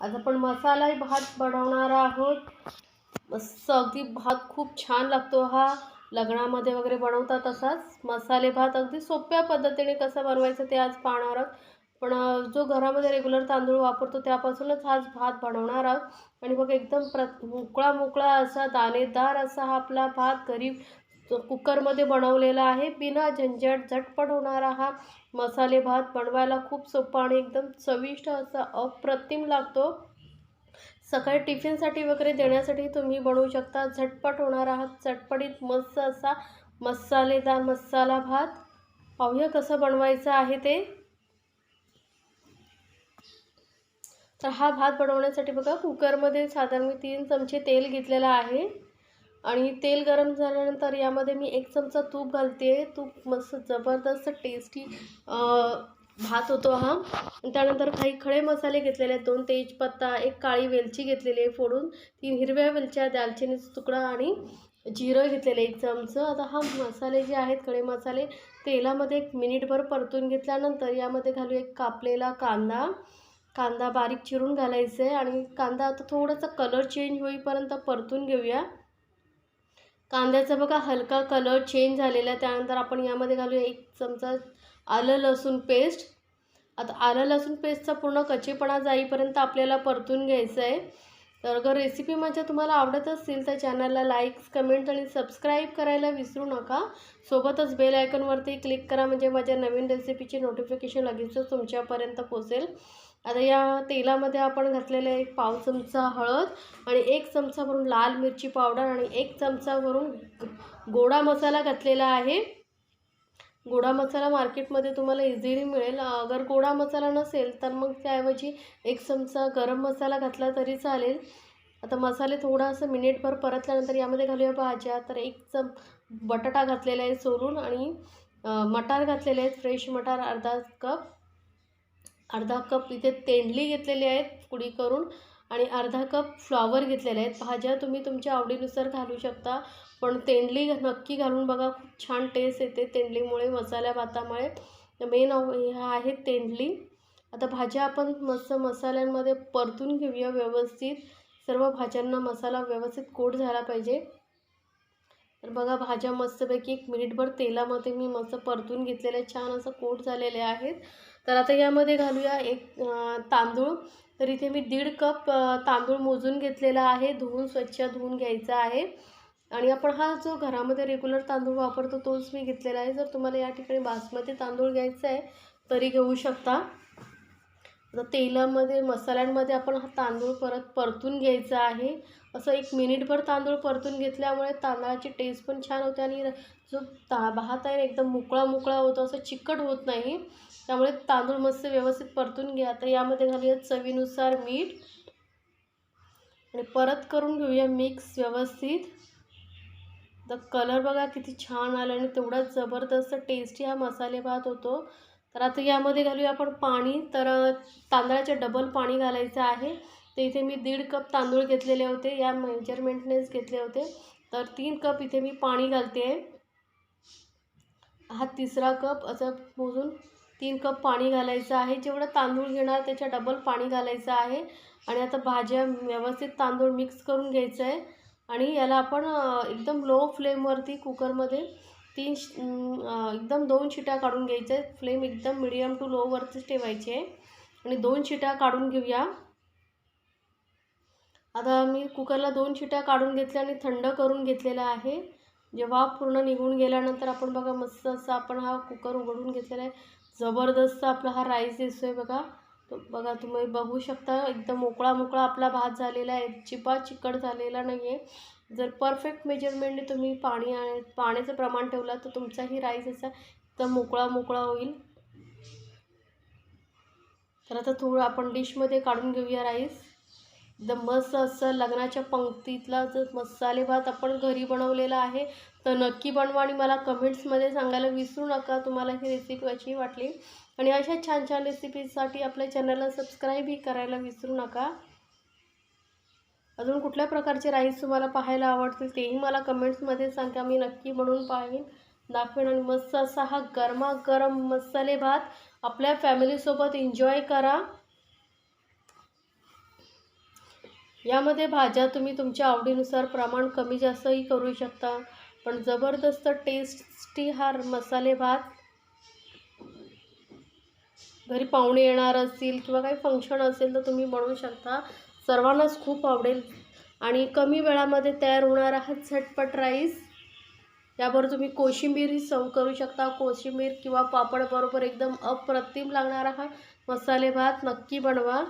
आज आपण मसालाही भात बनवणार आहोत. मस्त अगदी भात खूप छान लागतो हा. लग्नामध्ये वगैरे बनवतात तसाच. मसाले भात अगदी सोप्या पद्धतीने कसं बनवायचं ते आज पाहणार आहोत. पण जो घरामध्ये रेग्युलर तांदूळ वापरतो त्यापासूनच आज भात बनवणार आहोत. आणि मग एकदम प्र मोकळा मोकळा असा दाणेदार असा हा आपला भात गरीब कुकरमध्ये बनवलेला आहे. बिना झंझट झटपट होणारा हा मसाले भात बनवायला खूप सोपा आणि एकदम चविष्ट असा अप्रतिम लागतो. सकाळी टिफिनसाठी वगैरे देण्यासाठी तुम्ही बनवू शकता. झटपट होणारा हा चटपटीत मस्त असा मसालेदार मसाला भात. पाहूया कसं बनवायचं आहे ते. तर हा भात बनवण्यासाठी बघा कुकरमध्ये साधारण मी तीन चमचे तेल घेतलेलं आहे. आणि तेल गरम झाल्यानंतर यामध्ये मी एक चमचा तूप घालते. तूप मस्त जबरदस्त टेस्टी भात होतो हा. त्यानंतर काही खडे मसाले घेतलेले आहेत. दोन तेजपत्ता एक काळी वेलची घेतलेली आहे फोडून. तीन हिरव्या वेलच्या दालचिनीचा तुकडा आणि जिरं घेतलेलं एक चमचं. आता हा मसाले जे आहेत खडे मसाले तेलामध्ये एक मिनिटभर परतून घेतल्यानंतर यामध्ये घालू एक कापलेला कांदा. कांदा बारीक चिरून घालायचा आहे आणि कांदा आता थोडासा कलर चेंज होईपर्यंत परतून घेऊया. कांद्याचा बघा हलका कलर चेंज झालेला आहे. त्यानंतर आपण यामध्ये घालूया एक चमचा आलं लसूण पेस्ट आता आलं लसूण पेस्टचा पूर्ण कचेपणा जाईपर्यंत आपल्याला परतून घ्यायचं आहे. तर अगर रेसिपी माझ्या तुम्हाला आवडत असतील तर चॅनलला लाईक्स कमेंट्स आणि सबस्क्राईब करायला विसरू नका. सोबतच बेल आयकॉनवरती क्लिक करा म्हणजे माझ्या नवीन रेसिपीची नोटिफिकेशन लगेचच तुमच्यापर्यंत पोचेल आता या तेलामध्ये आपण घातलेलं एक पाव चमचा हळद आणि एक चमचा भरून लाल मिरची पावडर आणि एक चमचा भरून गोडा मसाला घातलेला आहे. गोडा मसाला मार्केटमध्ये तुम्हाला इझिली मिळेल. अगर गोडा मसाला नसेल तर मग त्याऐवजी एक चमचा गरम मसाला घातला तरी चालेल. आता मसाले थोडासा मिनिटभर परतल्यानंतर यामध्ये घालूया भाज्या. तर एक चम बटाटा घातलेला आहे सोलून आणि मटार घातलेले आहेत. फ्रेश मटार अर्धा कप. अर्धा कप इथे तेंडली घेतलेली आहेत पुडी करून आणि अर्धा कप फ्लॉवर घेतलेले आहेत. भाज्या तुम्ही तुमच्या आवडीनुसार घालू शकता पण तेंडली नक्की घालून बघा खूप छान टेस्ट येते तेंडलीमुळे मसाल्या भातामुळे. मेन ह्या आहेत तेंडली. आता भाज्या आपण मस्त मसाल्यांमध्ये परतून घेऊया व्यवस्थित. सर्व भाज्यांना मसाला व्यवस्थित कोट झाला पाहिजे. तर बघा भाज्या मस्तपैकी एक मिनिटभर तेलामध्ये मी मस्त परतून घेतलेल्या छान असं कोट झालेले आहेत. तर आता यामध्ये घालूया एक तांदूळ. तर इथे मी दीड कप तांदूळ मोजून घेतलेला आहे. धुवून स्वच्छ धुवून घ्यायचा आहे. आणि आपण हा जो घरामध्ये रेग्युलर तांदूळ वापरतो तोच मी घेतलेला आहे. जर तुम्हाला या ठिकाणी बासमती तांदूळ घ्यायचा आहे तरी घेऊ शकता. आता तेलामध्ये मसाल्यांमध्ये आपण हा तांदूळ परत परतून घ्यायचा आहे. असं एक मिनिटभर तांदूळ परतून घेतल्यामुळे तांदळाची टेस्ट पण छान होते आणि जो ता भात आहे एकदम मोकळा मोकळा होतो असं चिकट होत नाही. त्यामुळे तांदूळ मस्त व्यवस्थित परतून घ्या. आता यामध्ये घालूया चवीनुसार मीठ. आणि परत करून घेऊया मिक्स व्यवस्थित. तर कलर बघा किती छान आला आणि तेवढाच जबरदस्त टेस्टी हा मसाले भात होतो. तर आता यामध्ये घालूया आपण पाणी. तर तांदळाचे डबल पाणी घालायचं आहे. तर इथे मी दीड कप तांदूळ घेतलेले होते. या मेजरमेंटनेच घेतले होते. तर तीन कप इथे मी पाणी घालते आहे. हा तिसरा कप असं मोजून तीन कप पाणी घालायचं आहे. जेवढं तांदूळ घेणार त्याच्या डबल पाणी घालायचं आहे. आणि आता भाज्या व्यवस्थित तांदूळ मिक्स करून घ्यायचं आहे. आणि याला आपण एकदम लो फ्लेमवरती कुकरमध्ये तीन एकदम दोन शिट्या काढून घ्यायच्या फ्लेम एकदम मिडियम टू लोवरतीच ठेवायची. आहे आणि दोन शिट्या काढून घेऊया. आता मी कुकरला दोन शिट्या काढून घेतल्या आणि थंड करून घेतलेला आहे. जेव्हा पूर्ण निघून गेल्यानंतर आपण बघा मस्त असं आपण हा कुकर उघडून घेतलेला आहे. जबरदस्त आपला हा राईस दिसतोय बघा. बघा तुम्ही बघू शकता एकदम मोकळा मोकळा आपला भात झालेला आहे. चिपा चिकट झालेला नाही आहे जर परफेक्ट मेजरमेंटने तुम्ही पाणी पाण्याचं प्रमाण ठेवलं तर तुमचाही राईस असा एकदम मोकळा मोकळा होईल. तर आता थोडं आपण डिशमध्ये काढून घेऊया राईस एकदम मस्त असं लग्नाच्या पंक्तीतला जर मसाले भात आपण घरी बनवलेला आहे तर नक्की बनवा आणि मला कमेंट्समध्ये सांगायला विसरू नका. तुम्हाला ही रेसिपी अशी वाटली? आणि अशा छान छान रेसिपीजसाठी आपल्या चॅनलला सबस्क्राईबही करायला विसरू नका. अजून कुठल्या प्रकारचे राईस तुम्हाला पाहायला आवडतील तेही मला कमेंट्समध्ये सांगा. मी नक्की बनवून पाहीन दाखवेन. आणि मस्त असा हा गरमागरम मसाले भात आपल्या फॅमिलीसोबत एन्जॉय करा. यामध्ये भाज्या तुम्ही तुमच्या आवडीनुसार प्रमाण कमी जास्तही करू शकता. पण जबरदस्त टेस्टी हा मसाले भात घरी पाहुणे येणार असतील किंवा काही फंक्शन असेल तर तुम्ही बनवू शकता. सर्वांनाच खूप आवडेल. आणि कमी वेळामध्ये तयार होणारा हा झटपट राईस. याबरोबर तुम्ही कोशिंबीरही सर्व करू शकता. कोशिंबीर किंवा पापड बरोबर एकदम अप्रतिम लागणारा हा मसाले भात नक्की बनवा.